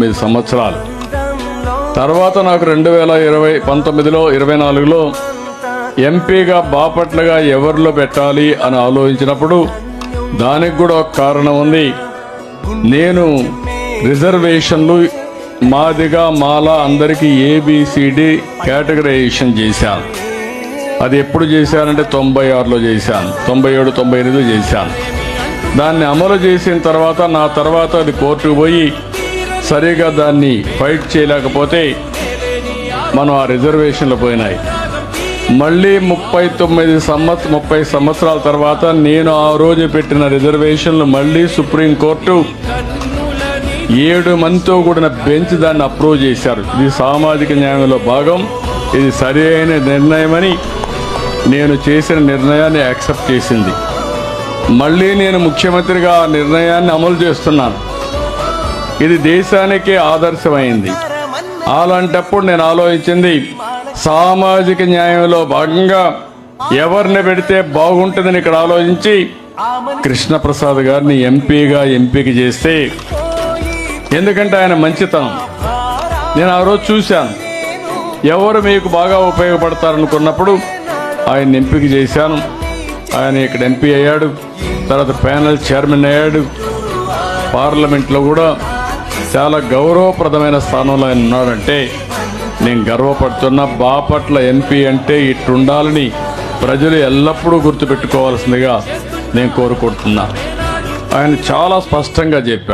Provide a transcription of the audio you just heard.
తొమ్మిది సంవత్సరాలు. తర్వాత నాకు రెండు వేల ఇరవై పంతొమ్మిదిలో ఇరవై నాలుగులో ఎంపీగా బాపట్లగా ఎవరిలో పెట్టాలి అని ఆలోచించినప్పుడు దానికి కూడా ఒక కారణం ఉంది. నేను రిజర్వేషన్లు మాదిగా మాలా అందరికీ ఏబిసిడి కేటగరైజేషన్ చేశాను. అది ఎప్పుడు చేశానంటే తొంభై ఆరులో చేశాను. తొంభై ఏడు తొంభై ఎనిమిదిలో చేశాను. దాన్ని అమలు చేసిన తర్వాత నా తర్వాత అది కోర్టుకు పోయి సరిగా దాన్ని ఫైట్ చేయలేకపోతే మనం ఆ రిజర్వేషన్లు పోయినాయి. మళ్ళీ ముప్పై తొమ్మిది సంవత్సరం ముప్పై సంవత్సరాల తర్వాత నేను ఆ రోజు పెట్టిన రిజర్వేషన్లు మళ్ళీ సుప్రీంకోర్టు ఏడు మందితో కూడిన బెంచ్ దాన్ని అప్రూవ్ చేశారు. ఇది సామాజిక న్యాయంలో భాగం. ఇది సరి అయిన నిర్ణయమని నేను చేసిన నిర్ణయాన్ని యాక్సెప్ట్ చేసింది. మళ్ళీ నేను ముఖ్యమంత్రిగా ఆ నిర్ణయాన్ని అమలు చేస్తున్నాను. ఇది దేశానికే ఆదర్శమైంది. అలాంటప్పుడు నేను ఆలోచించింది సామాజిక న్యాయంలో భాగంగా ఎవరిని పెడితే బాగుంటుందని ఇక్కడ ఆలోచించి కృష్ణప్రసాద్ గారిని ఎంపీగా ఎంపిక చేస్తే ఎందుకంటే ఆయన మంచితనం. నేను ఆ రోజు చూశాను. ఎవరు మీకు బాగా ఉపయోగపడతారనుకున్నప్పుడు ఆయన ఎంపిక చేశాను. ఆయన ఇక్కడ ఎంపీ అయ్యాడు. తర్వాత ప్యానల్ చైర్మన్ అయ్యాడు. పార్లమెంట్లో కూడా చాలా గౌరవప్రదమైన స్థానంలో ఆయన ఉన్నాడంటే నేను గర్వపడుతున్న బాపట్ల ఎంపీ అంటే ఇట్టుండాలని ప్రజలు ఎల్లప్పుడూ గుర్తుపెట్టుకోవాల్సిందిగా నేను కోరుకుంటున్నా. ఆయన చాలా స్పష్టంగా చెప్పారు.